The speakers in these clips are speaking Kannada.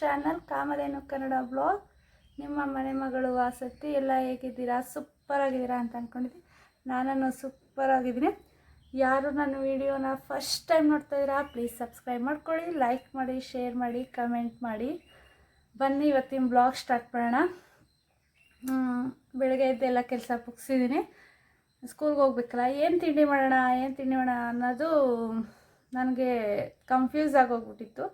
ಚಾನಲ್ ಕಾಮಧೇನು ಕನ್ನಡ ಬ್ಲಾಗ್. ನಿಮ್ಮ ಮನೆ ಮಗಳು ವಾಸತಿ, ಎಲ್ಲ ಹೇಗಿದ್ದೀರಾ? ಸೂಪರ್ ಆಗಿದ್ದೀರಾ ಅಂತ ಅಂದ್ಕೊಂಡಿದ್ದೀನಿ ನಾನನ್ನು ಸೂಪರ್ ಆಗಿದ್ದೀನಿ. ಯಾರು ನನ್ನ ವಿಡಿಯೋನ ಫಸ್ಟ್ ಟೈಮ್ ನೋಡ್ತಾ ಇದ್ದೀರಾ ಪ್ಲೀಸ್ ಸಬ್ಸ್ಕ್ರೈಬ್ ಮಾಡ್ಕೊಳ್ಳಿ ಲೈಕ್ ಮಾಡಿ ಶೇರ್ ಮಾಡಿ ಕಮೆಂಟ್ ಮಾಡಿ. ಬನ್ನಿ, ಇವತ್ತಿನ ಬ್ಲಾಗ್ ಸ್ಟಾರ್ಟ್ ಮಾಡೋಣ. ಬೆಳಗ್ಗೆ ಎದ್ದೆಲ್ಲ ಕೆಲಸ ಮುಗಿಸಿದ್ದೀನಿ. ಸ್ಕೂಲ್ಗೆ ಹೋಗ್ಬೇಕಲ್ಲ, ಏನು ತಿಂಡಿ ಮಾಡೋಣ, ಏನು ತಿಂಡಿ ಮಾಡೋಣ ಅನ್ನೋದು ನನಗೆ ಕನ್ಫ್ಯೂಸ್ ಆಗೋಗ್ಬಿಟ್ಟಿತ್ತು.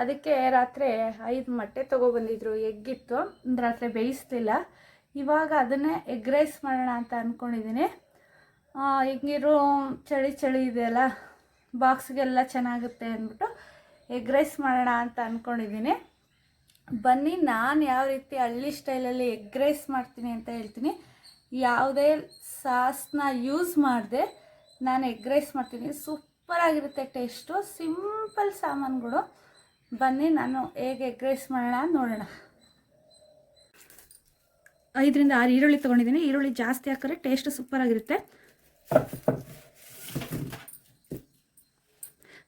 ಅದಕ್ಕೆ ರಾತ್ರಿ ಐದು ಮೊಟ್ಟೆ ತೊಗೊಬಂದಿದ್ರು, ಎಗ್ಗಿತ್ತು. ರಾತ್ರಿ ಬೇಯಿಸ್ಲಿಲ್ಲ. ಇವಾಗ ಅದನ್ನೇ ಎಗ್ ರೈಸ್ ಮಾಡೋಣ ಅಂತ ಅಂದ್ಕೊಂಡಿದ್ದೀನಿ ಹೆಂಗಿರು ಚಳಿ ಚಳಿ ಇದೆಯಲ್ಲ, ಬಾಕ್ಸ್ಗೆಲ್ಲ ಚೆನ್ನಾಗುತ್ತೆ ಅಂದ್ಬಿಟ್ಟು ಎಗ್ ರೈಸ್ ಮಾಡೋಣ ಅಂತ ಅಂದ್ಕೊಂಡಿದ್ದೀನಿ ಬನ್ನಿ, ನಾನು ಯಾವ ರೀತಿ ಹಳ್ಳಿ ಸ್ಟೈಲಲ್ಲಿ ಎಗ್ ರೈಸ್ ಮಾಡ್ತೀನಿ ಅಂತ ಹೇಳ್ತೀನಿ. ಯಾವುದೇ ಸಾಸ್ನ ಯೂಸ್ ಮಾಡದೆ ನಾನು ಎಗ್ ರೈಸ್ ಮಾಡ್ತೀನಿ. ಸೂಪರಾಗಿರುತ್ತೆ ಟೇಸ್ಟು. ಸಿಂಪಲ್ ಸಾಮಾನುಗಳು. ಬನ್ನಿ, ನಾನು ಹೇಗೆ ಎಗ್ ರೈಸ್ ಮಾಡೋಣ ನೋಡೋಣ. ಐದರಿಂದ ಆರು ಈರುಳ್ಳಿ ತೊಗೊಂಡಿದ್ದೀನಿ. ಈರುಳ್ಳಿ ಜಾಸ್ತಿ ಹಾಕಿದ್ರೆ ಟೇಸ್ಟ್ ಸೂಪರಾಗಿರುತ್ತೆ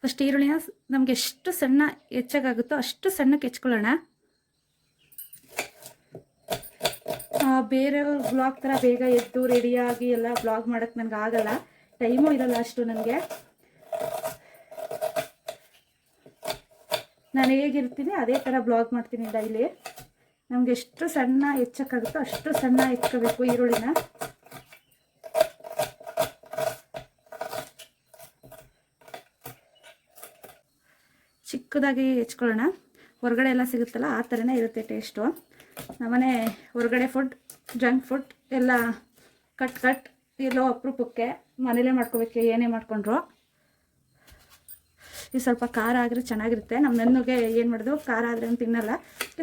ಫಸ್ಟ್ ಈರುಳ್ಳಿನ ನಮಗೆ ಎಷ್ಟು ಸಣ್ಣ ಹೆಚ್ಚಾಗುತ್ತೋ ಅಷ್ಟು ಸಣ್ಣಕ್ಕೆ ಹೆಚ್ಕೊಳ್ಳೋಣ. ಬೇರೆ ಬ್ಲಾಗ್ ಥರ ಬೇಗ ಎದ್ದು ರೆಡಿಯಾಗಿ ಎಲ್ಲ ಬ್ಲಾಗ್ ಮಾಡೋಕ್ಕೆ ನನಗೆ ಆಗಲ್ಲ. ಟೈಮು ಇರಲ್ಲ ಅಷ್ಟು ನನಗೆ. ನಾನು ಹೇಗಿರ್ತೀನಿ ಅದೇ ಥರ ಬ್ಲಾಗ್ ಮಾಡ್ತೀನಿ ಡೈಲಿ ನಮ್ಗೆ ಎಷ್ಟು ಸಣ್ಣ ಹೆಚ್ಚಕ್ಕಾಗುತ್ತೋ ಅಷ್ಟು ಸಣ್ಣ ಹೆಚ್ಕೋಬೇಕು ಈರುಳ್ಳಿನ. ಚಿಕ್ಕದಾಗಿ ಹೆಚ್ಕೊಳ್ಳೋಣ. ಹೊರಗಡೆ ಎಲ್ಲ ಸಿಗುತ್ತಲ್ಲ, ಆ ಥರನೇ ಇರುತ್ತೆ ಟೇಸ್ಟು ನಮ್ಮನೆ ಹೊರಗಡೆ ಫುಡ್ ಜಂಕ್ ಫುಡ್ ಎಲ್ಲ ಕಟ್ ಕಟ್ ಎಲ್ಲೋ ಅಪರೂಪಕ್ಕೆ ಮನೇಲೇ ಮಾಡ್ಕೋಬೇಕು, ಏನೇ ಮಾಡಿಕೊಂಡ್ರು. ಇದು ಸ್ವಲ್ಪ ಖಾರ ಆದರೆ ಚೆನ್ನಾಗಿರುತ್ತೆ. ನಮ್ಮ ನನ್ನುಗೆ ಏನು ಮಾಡೋದು? ಖಾರ ಆದರೆ ಅವ್ನು ತಿನ್ನಲ್ಲ.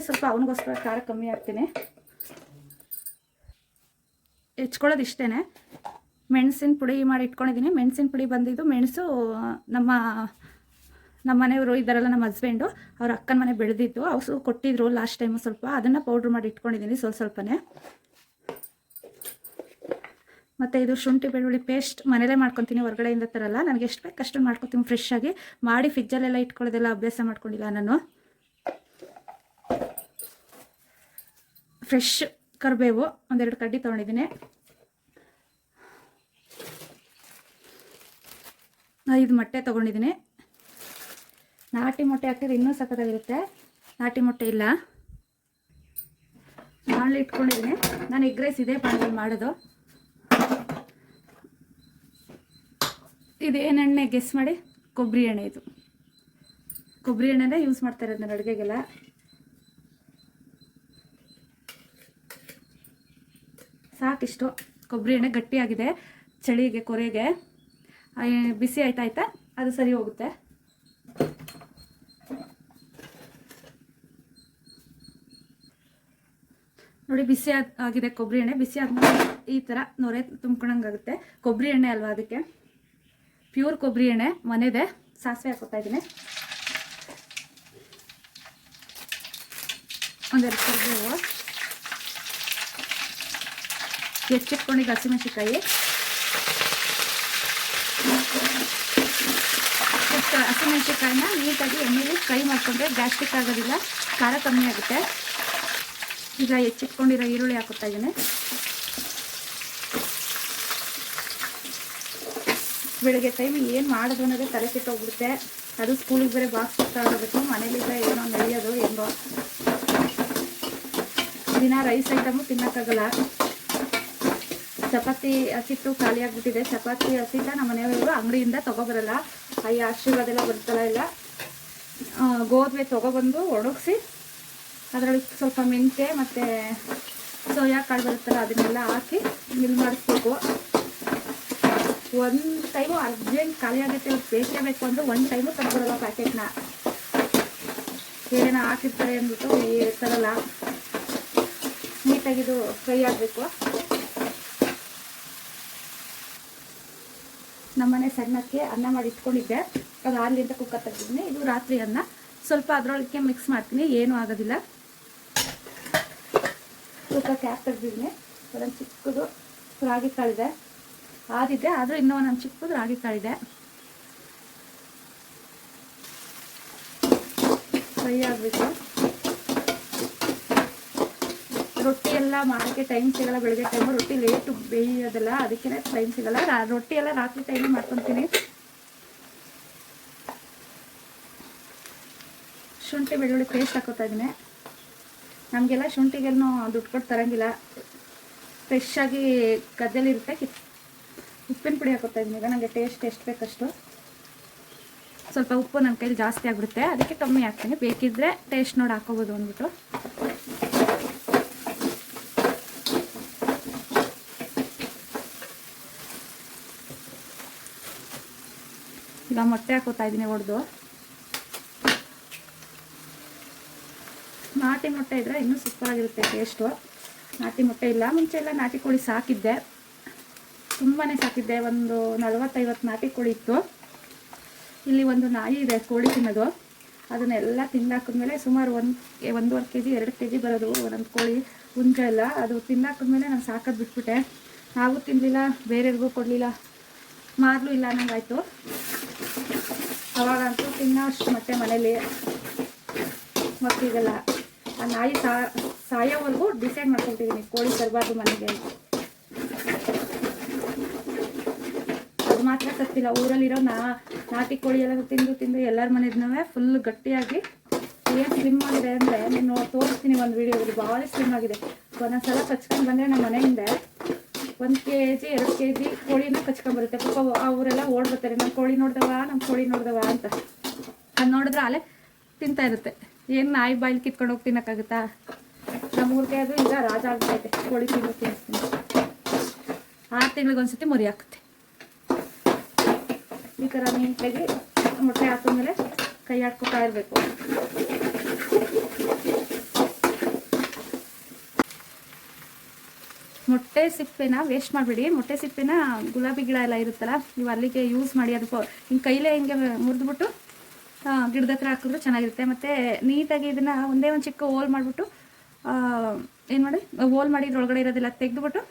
ಸ್ವಲ್ಪ ಅವನಿಗೋಸ್ಕರ ಖಾರ ಕಮ್ಮಿ ಹಾಕ್ತೀನಿ. ಹೆಚ್ಕೊಳ್ಳೋದು ಇಷ್ಟೇ ಮೆಣಸಿನ ಪುಡಿ ಮಾಡಿ ಇಟ್ಕೊಂಡಿದ್ದೀನಿ ಮೆಣಸಿನ ಪುಡಿ ಬಂದಿದ್ದು ಮೆಣಸು, ನಮ್ಮ ನಮ್ಮ ಮನೆಯವರು ಇದ್ದಾರಲ್ಲ ನಮ್ಮ ಹಸ್ಬೆಂಡು ಅವ್ರ ಅಕ್ಕನ ಮನೆ ಬೆಳೆದಿದ್ದು. ಅವಸು ಕೊಟ್ಟಿದ್ರು ಲಾಸ್ಟ್ ಟೈಮು ಸ್ವಲ್ಪ. ಅದನ್ನು ಪೌಡ್ರ್ ಮಾಡಿ ಇಟ್ಕೊಂಡಿದ್ದೀನಿ ಸ್ವಲ್ಪ ಸ್ವಲ್ಪನೇ. ಮತ್ತು ಇದು ಶುಂಠಿ ಬೆಳ್ಳುಳ್ಳಿ ಪೇಸ್ಟ್ ಮನೇಲೇ ಮಾಡ್ಕೊತೀನಿ, ಹೊರಗಡೆಯಿಂದ ತರಲ್ಲ. ನನಗೆ ಎಷ್ಟು ಬೇಕು ಅಷ್ಟು ಮಾಡ್ಕೊತೀನಿ ಫ್ರೆಶ್ ಆಗಿ. ಮಾಡಿ ಫ್ರಿಜ್ಜಲ್ಲೆಲ್ಲ ಇಟ್ಕೊಳ್ಳೋದೆಲ್ಲ ಅಭ್ಯಾಸ ಮಾಡ್ಕೊಂಡಿಲ್ಲ ನಾನು. ಫ್ರೆಶ್ ಕರಿಬೇವು, ಒಂದೆರಡು ಕಡ್ಡಿ ತೊಗೊಂಡಿದ್ದೀನಿ. ಐದು ಮೊಟ್ಟೆ ತೊಗೊಂಡಿದ್ದೀನಿ. ನಾಟಿ ಮೊಟ್ಟೆ ಹಾಕಿದ್ರೆ ಇನ್ನೂ ಸಖತ್ತಾಗಿರುತ್ತೆ. ನಾಟಿ ಮೊಟ್ಟೆ ಇಲ್ಲ. ಬಾಣಲೆ ಇಟ್ಕೊಂಡಿದ್ದೀನಿ. ನಾನು ಎಗ್ ರೈಸ್ ಇದೇ ಬಾಣಲೆ ಮಾಡೋದು. ಇದೇನು ಎಣ್ಣೆ? ಗೆಸ್ ಮಾಡಿ. ಕೊಬ್ಬರಿ ಎಣ್ಣೆ ಇದು. ಕೊಬ್ಬರಿ ಎಣ್ಣೆನೇ ಯೂಸ್ ಮಾಡ್ತಾರೆ ನನ್ನ ಅಡುಗೆಗೆಲ್ಲ. ಸಾಕಿಷ್ಟು. ಕೊಬ್ಬರಿ ಎಣ್ಣೆ ಗಟ್ಟಿಯಾಗಿದೆ. ಚಳಿಗೆ, ಕೊರೆಗೆ. ಬಿಸಿ ಆಯ್ತಾ ಆಯ್ತಾ? ಅದು ಸರಿ ಹೋಗುತ್ತೆ. ನೋಡಿ, ಬಿಸಿ ಆಗ್- ಆಗಿದೆ ಕೊಬ್ಬರಿ ಎಣ್ಣೆ. ಬಿಸಿ ಆದ್ಮೇಲೆ ಈ ಥರ ನೊರೆ ತುಂಬ್ಕೊಳಂಗಾಗುತ್ತೆ ಕೊಬ್ಬರಿ ಎಣ್ಣೆ ಅಲ್ವಾ ಅದಕ್ಕೆ? ಪ್ಯೂರ್ ಕೊಬ್ಬರಿ ಎಣ್ಣೆ ಮನೆದೆ ಸಾಸಿವೆ ಹಾಕೋತಾ ಇದ್ದೀನಿ. ಒಂದೆರಡು ಕರಿಬೇವು. ಹೆಚ್ಚಿಟ್ಕೊಂಡಿದ್ದು ಹಸಿಮೆಣಸಿಕಾಯಿ ಹಸಿಮೆಣಸಿಕಾಯಿನ ನೀಟಾಗಿ ಎಣ್ಣೆಲಿ ಫ್ರೈ ಮಾಡಿಕೊಂಡ್ರೆ ಗ್ಯಾಸ್ಟ್ರಿಕ್ ಆಗೋದಿಲ್ಲ, ಖಾರ ಕಮ್ಮಿ ಆಗುತ್ತೆ. ಈಗ ಹೆಚ್ಚಿಟ್ಕೊಂಡಿರೋ ಈರುಳ್ಳಿ ಹಾಕೋತಾ ಇದ್ದೀನಿ. ಬೆಳಗ್ಗೆ ಟೈಮ್ ಏನು ಮಾಡೋದು ಅನ್ನೋದು ತಲೆ ಕೆಟ್ಟೋಗ್ಬಿಡುತ್ತೆ ಅದು ಸ್ಕೂಲಿಗೆ ಬೇರೆ ಬಾಕ್ಸ್ ಮನೇಲಿ ಸಹ ಏನೋ ನಡೆಯೋದು ಹೆಂಗೋ. ದಿನ ರೈಸ್ ಐಟಮು ತಿನ್ನೋಕ್ಕಾಗಲ್ಲ ಚಪಾತಿ ಹಸಿಟ್ಟು ಖಾಲಿ ಆಗ್ಬಿಟ್ಟಿದೆ. ಚಪಾತಿ ಹಸಿಟ್ಟ ನಮ್ಮ ಮನೆಯವರು ಅಂಗಡಿಯಿಂದ ತೊಗೊಬರಲ್ಲ. ಅಯ್ಯ ಆಶೀರ್ವಾದ ಎಲ್ಲ. ಬರ್ತಲ್ಲ ಇಲ್ಲ ಗೋಧಿ ತೊಗೊಬಂದು ಒಣಗಿಸಿ, ಅದರಲ್ಲಿ ಸ್ವಲ್ಪ ಮೆಂತೆ ಮತ್ತು ಸೋಯಾ ಕಾಳು ಬರುತ್ತಲ್ಲ, ಅದನ್ನೆಲ್ಲ ಹಾಕಿ ಮಿಲ್ ಮಾಡಿಸ್ಬೇಕು. ಒಂದು ಟೈಮು ಅರ್ಜೆಂಟ್ ಖಾಲಿ ಆಗುತ್ತೆ ಅವ್ರು ಬೇಕೇ ಬೇಕು ಅಂದ್ರೆ ಒಂದು ಟೈಮು ತಂದ್ಕೊಡಲ್ಲ ಪ್ಯಾಕೆಟ್ನ ಏನೇನೋ ಹಾಕಿರ್ತಾರೆ ಅಂದ್ಬಿಟ್ಟು ತರಲ್ಲ. ನೀಟಾಗಿದು ಫ್ರೈ ಆಗಬೇಕು. ನಮ್ಮನೆ ಸಣ್ಣಕ್ಕೆ ಅನ್ನ ಮಾಡಿ ಇಟ್ಕೊಂಡಿದ್ದೆ. ಅದು ಆರ್ಲಿ ಅಂತ ಕುಕ್ಕರ್ ತೆಗ್ದಿದ್ದೀನಿ. ಇದು ರಾತ್ರಿ ಅನ್ನ. ಸ್ವಲ್ಪ ಅದರೊಳಗೆ ಮಿಕ್ಸ್ ಮಾಡ್ತೀನಿ. ಏನೂ ಆಗೋದಿಲ್ಲ. ಕುಕ್ಕರ್ ಕ್ಯಾಪ್ ತೆಗ್ದಿದ್ದೀನಿ. ಅದೊಂದು ಚಿಕ್ಕದು ರಾಗಿ ಕಾಳಿದೆ. ಆದಿದೆ, ಆದರೂ ಇನ್ನೂ ಒಂದು ಚಿಕ್ಕದು ರಾಗಿ ಕಾಳಿದೆ. ಫ್ರೈ ಆಗಬೇಕು ರೊಟ್ಟಿ ಎಲ್ಲ ಮಾಡೋಕ್ಕೆ ಟೈಮ್ ಸಿಗಲ್ಲ, ಬೆಳಗ್ಗೆ ಟೈಮು ರೊಟ್ಟಿ ಲೇಟು ಬೇಯೋದಲ್ಲ ಅದಕ್ಕೇ ಟೈಮ್ ಸಿಗಲ್ಲ. ರೊಟ್ಟಿ ಎಲ್ಲ ರಾತ್ರಿ ಟೈಮ್ ಮಾಡ್ಕೊತೀನಿ. ಶುಂಠಿ, ಬೆಳ್ಳುಳ್ಳಿ ಪೇಸ್ಟ್ ಹಾಕೋತಾ ಇದ್ದೀನಿ. ನಮಗೆಲ್ಲ ಶುಂಠಿಗೆಲ್ಲೂ ದುಡ್ಡು ಕೊಟ್ಟು ತರಂಗಿಲ್ಲ. ಫ್ರೆಶ್ ಆಗಿ ಗದ್ದೆಲಿರುತ್ತೆ ಉಪ್ಪಿನ ಪುಡಿ ಹಾಕೋತಾ ಇದ್ದೀನಿ. ಈಗ ನನಗೆ ಟೇಸ್ಟ್ ಎಷ್ಟು ಬೇಕಷ್ಟು. ಸ್ವಲ್ಪ ಉಪ್ಪು ನನ್ನ ಕೈಲಿ ಜಾಸ್ತಿ ಆಗಿಬಿಡುತ್ತೆ. ಅದಕ್ಕೆ ಕಮ್ಮಿ ಹಾಕ್ತೀನಿ. ಬೇಕಿದ್ದರೆ ಟೇಸ್ಟ್ ನೋಡಿ ಹಾಕೋಬೋದು ಅಂದ್ಬಿಟ್ಟು. ಈಗ ಮೊಟ್ಟೆ ಹಾಕೋತಾ ಇದ್ದೀನಿ ಹೊಡೆದು ನಾಟಿ ಮೊಟ್ಟೆ ಇದ್ದರೆ ಇನ್ನೂ ಸೂಪರಾಗಿರುತ್ತೆ ಟೇಸ್ಟು ನಾಟಿ ಮೊಟ್ಟೆ ಇಲ್ಲ. ಮುಂಚೆ ಎಲ್ಲ ನಾಟಿ ಕೋಳಿ ಸಾಕಿದ್ದೆ. ತುಂಬಾ ಸಾಕಿದ್ದೆ. ಒಂದು ನಲವತ್ತೈವತ್ತು ನಾಟಿ ಕೋಳಿ ಇತ್ತು. ಇಲ್ಲಿ ಒಂದು ನಾಯಿ ಇದೆ, ಕೋಳಿ ತಿನ್ನೋದು. ಅದನ್ನೆಲ್ಲ ತಿಂದಾಕಿದ್ಮೇಲೆ ಸುಮಾರು ಒಂದು ಒಂದೂವರೆ ಕೆ ಜಿ, ಎರಡು ಕೆ ಜಿ ಬರೋದು ಒಂದೊಂದು ಕೋಳಿ ಹುಂಜ ಎಲ್ಲ. ಅದು ತಿಂದಾಕಿದ್ಮೇಲೆ ನಾನು ಸಾಕೋದು ಬಿಟ್ಬಿಟ್ಟೆ. ನಾವು ತಿನ್ನಲಿಲ್ಲ ಬೇರೆಯವ್ರಿಗೂ ಕೊಡಲಿಲ್ಲ. ಮಾರಲೂ ಇಲ್ಲ ಅನ್ನಂಗಾಯ್ತು. ಅವಾಗಂತೂ ತಿನ್ನೋ ಅಷ್ಟು ಮತ್ತೆ ಮನೇಲಿ ಮಕ್ಕಳಿಗೆಲ್ಲ ಆ ನಾಯಿ ಸಾಯೋವರೆಗೂ ಡಿಸೈಡ್ ಮಾಡ್ಕೊಳ್ತಿದ್ದೀನಿ ಕೋಳಿ ತರಬಾರ್ದು ಮನೆಗೆ ಅಂತ. ಅದು ಮಾತ್ರ ಸತ್ತಿಲ್ಲ. ಊರಲ್ಲಿರೋ ನಾ, ನಾಟಿ ಕೋಳಿ ಎಲ್ಲ ತಿಂದು ತಿಂದು ಎಲ್ಲರ ಮನೆದನವೇ ಫುಲ್ ಗಟ್ಟಿಯಾಗಿ. ಏನು ಸ್ಲಿಮ್ ಆಗಿದೆ ಅಂದರೆ ನೀನು ತೋರಿಸ್ತೀನಿ ಒಂದು ವೀಡಿಯೋದಲ್ಲಿ ಭಾಳ ಸ್ಲಿಮ್ ಆಗಿದೆ. ಒಂದೊಂದ್ಸಲ ಕಚ್ಕೊಂಡು ಬಂದರೆ ನಮ್ಮ ಮನೆಯಿಂದ ಒಂದು ಕೆ ಜಿ ಎರಡು ಕೆ ಜಿ ಕೋಳಿನ ಕಚ್ಕೊಂಡ್ಬರುತ್ತೆ ಪಾಪ ಅವರೆಲ್ಲ ಓಡ್ ಬರ್ತಾರೆ ನಮ್ಮ ಕೋಳಿ ನೋಡ್ದವ ನಮ್ಮ ಕೋಳಿ ನೋಡ್ದವ ಅಂತ. ಅದು ನೋಡಿದ್ರೆ ಅಲ್ಲೇ ತಿಂತಾ ಇರುತ್ತೆ. ಏನು ನಾಯಿ ಬಾಯಿಲ್ ಕಿತ್ಕೊಂಡು ಹೋಗಿ ತಿನ್ನೋಕ್ಕಾಗುತ್ತಾ? ನಮ್ಮ ಊರಿಗೆ ಅದು ಈಗ ರಾಜ ಆಗ್ತೈತೆ ಕೋಳಿ ತಿಂದು ತಿನ್ನಿಸ್ತೀನಿ ಆರು ತಿಂಗಳಿಗೊಂದ್ಸತಿ ಮರಿ ಹಾಕುತ್ತೆ. ಈ ಥರ ನೀಟಾಗಿ ಮೊಟ್ಟೆ ಹಾಕಿದ್ಮೇಲೆ ಕೈ ಹಾಕ್ಕೊತಾ ಇರಬೇಕು. ಮೊಟ್ಟೆ ಸಿಪ್ಪೆನ ವೇಸ್ಟ್ ಮಾಡಬೇಡಿ. ಮೊಟ್ಟೆ ಸಿಪ್ಪೆನ ಗುಲಾಬಿ ಗಿಡ ಎಲ್ಲ ಇರುತ್ತಲ್ಲ, ನೀವು ಅಲ್ಲಿಗೆ ಯೂಸ್ ಮಾಡಿ ಅದಕ್ಕೆ. ಹಿಂಗೆ ಕೈಲೇ ಹಿಂಗೆ ಮುರಿದ್ಬಿಟ್ಟು ಗಿಡದ ಹತ್ರ ಹಾಕಿದ್ರೆ ಚೆನ್ನಾಗಿರುತ್ತೆ. ಮತ್ತು ನೀಟಾಗಿ ಇದನ್ನು ಒಂದೇ ಒಂದು ಚಿಕ್ಕ ಹೋಲ್ ಮಾಡಿಬಿಟ್ಟು ಏನು ಮಾಡಿ, ಹೋಲ್ ಮಾಡಿ ಇದ್ರೊಳಗಡೆ ಇರೋದೆಲ್ಲ ತೆಗೆದುಬಿಟ್ಟು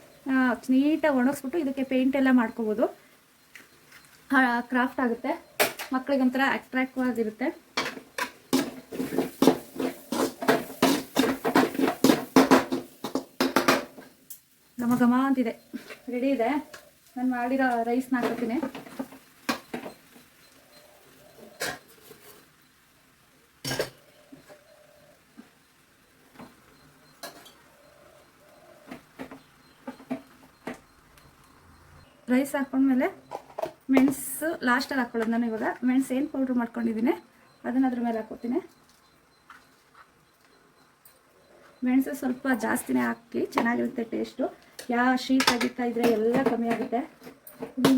ನೀಟಾಗಿ ಒಣಗಿಸ್ಬಿಟ್ಟು ಇದಕ್ಕೆ ಪೇಂಟ್ ಎಲ್ಲ ಮಾಡ್ಕೋಬೋದು. ಕ್ರಾಫ್ಟ್ ಆಗುತ್ತೆ. ಮಕ್ಕಳಿಗೆ ಒಂಥರ ಅಟ್ರಾಕ್ಟಿವ್ ಆಗಿರುತ್ತೆ ಘಮ ಘಮ ಅಂತಿದೆ. ರೆಡಿ ಇದೆ? ನಾನು ಮಾಡಿರೋ ರೈಸ್ನ ಹಾಕೋತೀನಿ ರೈಸ್ ಹಾಕೊಂಡ್ಮೇಲೆ ಮೆಣಸು ಲಾಸ್ಟಲ್ಲಿ ಹಾಕ್ಕೊಳ್ಳೋದು ನಾನು ಇವಾಗ. ಮೆಣಸು ಏನು ಪೌಡ್ರ್ ಮಾಡ್ಕೊಂಡಿದ್ದೀನಿ ಅದನ್ನು ಅದ್ರ ಮೇಲೆ ಹಾಕೋತೀನಿ ಮೆಣಸು ಸ್ವಲ್ಪ ಜಾಸ್ತಿನೇ ಹಾಕಿ ಚೆನ್ನಾಗಿರುತ್ತೆ ಟೇಸ್ಟು ಯಾವ ಶೀಟ್ ಆಗಿತ್ತಾ ಇದ್ರೆ ಎಲ್ಲ ಕಮ್ಮಿ ಆಗುತ್ತೆ.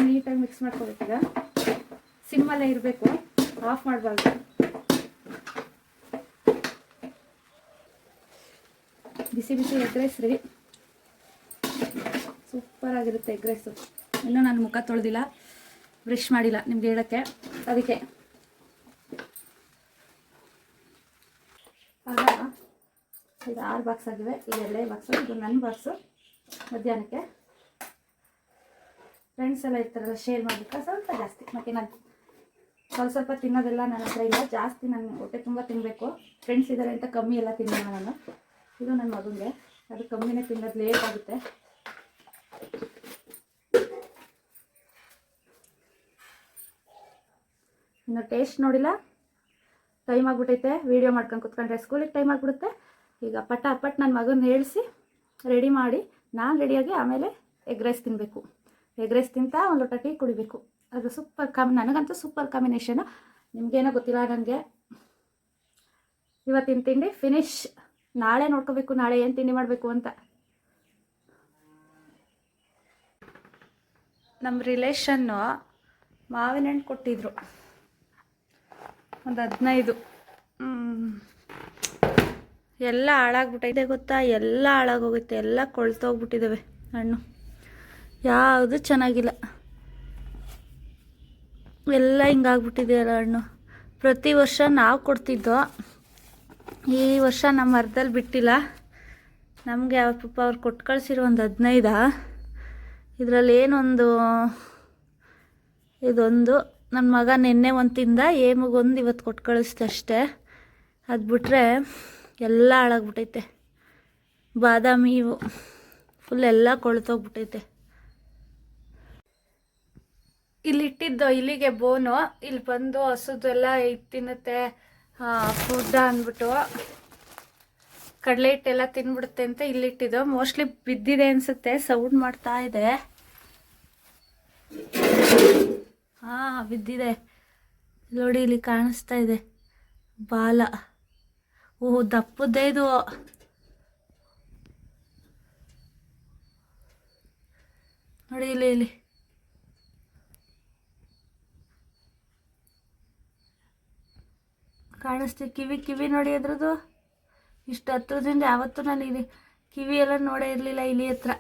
ನೀಟಾಗಿ ಮಿಕ್ಸ್ ಮಾಡ್ಕೋಬೇಕೀಗ ಸಿಮ್ಮಲ್ಲೇ ಇರಬೇಕು ಆಫ್ ಮಾಡಬಾರ್ದು. ಬಿಸಿ ಬಿಸಿ ಎಗ್ ರೈಸ್ ರೀ. ಸೂಪರ್ ಆಗಿರುತ್ತೆ ಎಗ್ ರೈಸು ಇನ್ನೂ ನಾನು ಮುಖ ತೊಳೆದಿಲ್ಲ. ಬ್ರಷ್ ಮಾಡಿಲ್ಲ, ನಿಮ್ಗೆ ಹೇಳೋಕ್ಕೆ? ಅದಕ್ಕೆ. ಆಗ ಇದು ಆರು ಬಾಕ್ಸ್ ಆಗಿವೆ. ಎಲ್ಲೇ ಬಾಕ್ಸು ಇದು ನನ್ನ ಬಾಕ್ಸು ಮಧ್ಯಾಹ್ನಕ್ಕೆ. ಫ್ರೆಂಡ್ಸ್ ಎಲ್ಲ ಇರ್ತಾರಲ್ಲ ಶೇರ್ ಮಾಡಿದ್ರೆ ಸ್ವಲ್ಪ ಜಾಸ್ತಿ. ಮತ್ತು ನಾನು ಸ್ವಲ್ಪ ಸ್ವಲ್ಪ ತಿನ್ನೋದೆಲ್ಲ ನನ್ನ ಹತ್ರ ಇಲ್ಲ. ಜಾಸ್ತಿ ನಾನು ಹೊಟ್ಟೆ ತುಂಬ ತಿನ್ನಬೇಕು ಫ್ರೆಂಡ್ಸ್ ಇದ್ದಾರೆ ಅಂತ ಕಮ್ಮಿ ಎಲ್ಲ ತಿನ್ನೋಣ ನಾನು. ಇದು ನನ್ನ ಮಗನಿಗೆ ಅದು ಕಮ್ಮಿನೇ ತಿನ್ನೋದು ಲೇಟ್ ಆಗುತ್ತೆ. ಇನ್ನು ಟೇಸ್ಟ್ ನೋಡಿಲ್ಲ ಟೈಮ್ ಆಗಿಬಿಟ್ಟೈತೆ ವೀಡಿಯೋ ಮಾಡ್ಕೊಂಡು ಕುತ್ಕೊಂಡ್ರೆ ಸ್ಕೂಲಿಗೆ ಟೈಮ್ ಆಗಿಬಿಡುತ್ತೆ. ಈಗ ಪಟ್ಟ ಪಟ್ ನನ್ನ ಮಗನ ಹೇಳಿಸಿ ರೆಡಿ ಮಾಡಿ, ನಾನು ರೆಡಿಯಾಗಿ ಆಮೇಲೆ ಎಗ್ ರೈಸ್ ತಿನ್ನಬೇಕು ಎಗ್ ರೈಸ್ ತಿಂತಾ ಒಂದು ಲೋಟ ಟೀ ಕುಡಿಬೇಕು. ಅದು ಸೂಪರ್ ಕಾಮ್ ನನಗಂತೂ ಸೂಪರ್ ಕಾಂಬಿನೇಷನು ನಿಮಗೇನೋ ಗೊತ್ತಿಲ್ಲ ನನಗೆ ಇವತ್ತಿನ ತಿಂಡಿ ಫಿನಿಶ್ ನಾಳೆ ನೋಡ್ಕೋಬೇಕು, ನಾಳೆ ಏನು ತಿಂಡಿ ಮಾಡಬೇಕು ಅಂತ. ನಮ್ಮ ರಿಲೇಷನ್ನು ಮಾವಿನ ಹಣ್ಣು ಕೊಟ್ಟಿದ್ರು. ಒಂದು ಹದಿನೈದು. ಎಲ್ಲ ಹಾಳಾಗ್ಬಿಟ್ಟೈತೆ ಗೊತ್ತಾ? ಎಲ್ಲ ಹಾಳಾಗೋಗುತ್ತೆ ಎಲ್ಲ ಕೊಳ್ತೋಗ್ಬಿಟ್ಟಿದ್ದಾವೆ ಹಣ್ಣು. ಯಾವುದು ಚೆನ್ನಾಗಿಲ್ಲ. ಎಲ್ಲ ಹಿಂಗಾಗ್ಬಿಟ್ಟಿದೆಯಲ್ಲ ಹಣ್ಣು. ಪ್ರತಿ ವರ್ಷ ನಾವು ಕೊಡ್ತಿದ್ದೋ, ಈ ವರ್ಷ ನಮ್ಮ ಅರ್ಧದಲ್ಲಿ ಬಿಟ್ಟಿಲ್ಲ. ನಮಗೆ ಅವ್ರ ಪಪ್ಪ ಅವ್ರು ಕೊಟ್ಟು ಕಳಿಸಿರೋ ಒಂದು ಹದಿನೈದ? ಇದರಲ್ಲಿ ಏನೊಂದು, ಇದೊಂದು ನನ್ನ ಮಗ ನಿನ್ನೆ ಒಂದು ತಿಂದ ಏಮಗೊಂದು ಇವತ್ತು ಕೊಟ್ಟು ಕಳಿಸ್ದೆ ಅಷ್ಟೇ. ಅದು ಬಿಟ್ಟರೆ ಎಲ್ಲ ಹಾಳಾಗ್ಬಿಟ್ಟೈತೆ ಬಾದಾಮಿ ಇವು. ಫುಲ್ ಎಲ್ಲ ಕೊಳ್ತೋಗ್ಬಿಟ್ಟೈತೆ ಇಲ್ಲಿಟ್ಟಿದ್ದು ಇಲ್ಲಿಗೆ ಬೋನು, ಇಲ್ಲಿ ಬಂದು ಹಸುದು ಎಲ್ಲ ಇದ್ ತಿನ್ನುತ್ತೆ. ಫುಡ್ ಅಂದ್ಬಿಟ್ಟು ಕಡಲೆ ಹಿಟ್ಟೆಲ್ಲ ತಿನ್ಬಿಡುತ್ತೆ ಅಂತ ಇಲ್ಲಿಟ್ಟಿದ್ದು. ಮೋಸ್ಟ್ಲಿ ಬಿದ್ದಿದೆ ಅನ್ಸುತ್ತೆ. ಸೌಂಡ್ ಮಾಡ್ತಾ ಇದೆ. ಹಾ, ಬಿದ್ದಿದೆ. ನೋಡಿ, ಇಲ್ಲಿ ಕಾಣಿಸ್ತಾ ಇದೆ. ಬಾಲ. ಓ ದಪ್ಪದ್ದೇ ಇದು. ನೋಡಿ, ಇಲ್ಲಿ ಇಲ್ಲಿ. ಕಾಣಿಸ್ತಿ, ಕಿವಿ ಕಿವಿ ನೋಡಿ ಅದ್ರದ್ದು. ಇಷ್ಟು ಹತ್ರದಿಂದ ಯಾವತ್ತೂ ನಾನು ಇಲ್ಲಿ ಕಿವಿ ಎಲ್ಲ ನೋಡೇ ಇರಲಿಲ್ಲ, ಇಲ್ಲಿ ಹತ್ರ.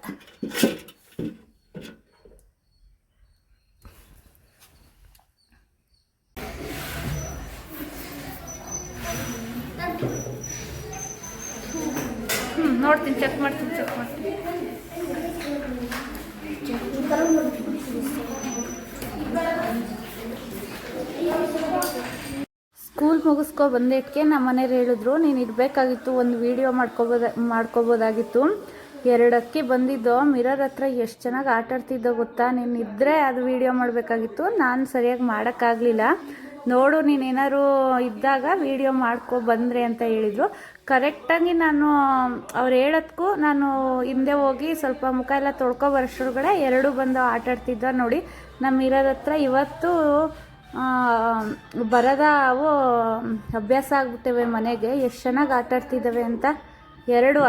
ನೋಡ್ತೀನಿ ಚೆಕ್ ಮಾಡ್ತೀನಿ ಚೆಕ್ ಮಾಡ್ತೀನಿ. ಸ್ಕೂಲ್ ಮುಗಿಸ್ಕೊ ಬಂದಿದ್ದಕ್ಕೆ ನಮ್ಮ ಮನೇಲಿ ಹೇಳಿದ್ರು, ನೀನು ಇರಬೇಕಾಗಿತ್ತು, ಒಂದು ವಿಡಿಯೋ ಮಾಡ್ಕೋಬೋದ, ಮಾಡ್ಕೋಬೋದಾಗಿತ್ತು. ಎರಡು ಬಂದಿದ್ದೋ ಬಂದಿದ್ದು ಮಿರರ್ ಹತ್ರ ಎಷ್ಟು ಚೆನ್ನಾಗಿ ಆಟಾಡ್ತಿದ್ದೋ ಗೊತ್ತಾ? ನೀನು ಇದ್ದರೆ ಅದು ವೀಡಿಯೋ ಮಾಡಬೇಕಾಗಿತ್ತು. ನಾನು ಸರಿಯಾಗಿ ಮಾಡೋಕ್ಕಾಗಲಿಲ್ಲ. ನೋಡು ನೀನೇನಾದ್ರು ಇದ್ದಾಗ ವೀಡಿಯೋ ಮಾಡ್ಕೊ, ಬಂದ್ರೆ ಅಂತ ಹೇಳಿದರು. ಕರೆಕ್ಟಾಗಿ ನಾನು, ಅವ್ರು ಹೇಳೋದಕ್ಕೂ ನಾನು ಹಿಂದೆ ಹೋಗಿ ಸ್ವಲ್ಪ ಮುಖ ಎಲ್ಲ ತೊಳ್ಕೊ ಬರೋಷ್ಟ್ರೊಳಗಡೆ ಎರಡೂ ಬಂದು ಆಟಾಡ್ತಿದ್ದ ನೋಡಿ. ನಮ್ಮ ಇರೋದತ್ರ ಇವತ್ತು ಬರದ ಅಭ್ಯಾಸ ಆಗ್ಬಿಟ್ಟಿವೆ ಮನೆಗೆ. ಎಷ್ಟು ಚೆನ್ನಾಗಿ ಆಟಾಡ್ತಿದ್ದಾವೆ ಅಂತ ಎರಡು,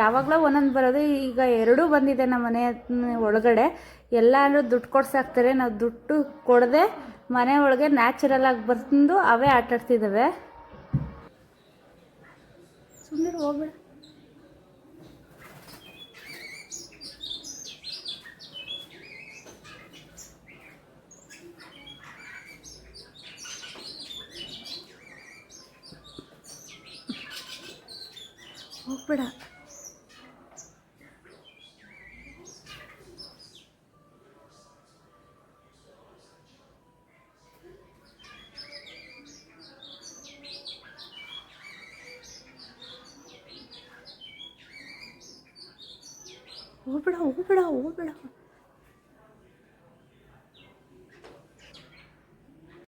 ಯಾವಾಗಲೂ ಒಂದೊಂದು ಬರೋದು. ಈಗ ಎರಡೂ ಬಂದಿದೆ ನಮ್ಮ ಮನೆ ಒಳಗಡೆ. ಎಲ್ಲರೂ ದುಡ್ಡು ಕೊಡ್ಸಾಕ್ತಾರೆ ನಾವು ದುಡ್ಡು ಕೊಡದೆ ಮನೆ ಒಳಗೆ ನ್ಯಾಚುರಲ್ ಆಗಿ ಬಂದು ಅವೇ ಆಟ ಆಡ್ತಿದ್ದಾವೆ ಸುಮ್ಮನೆ ಹೋಗ್ಬೇಡ. ಹೋಗ್ಬೇಡ.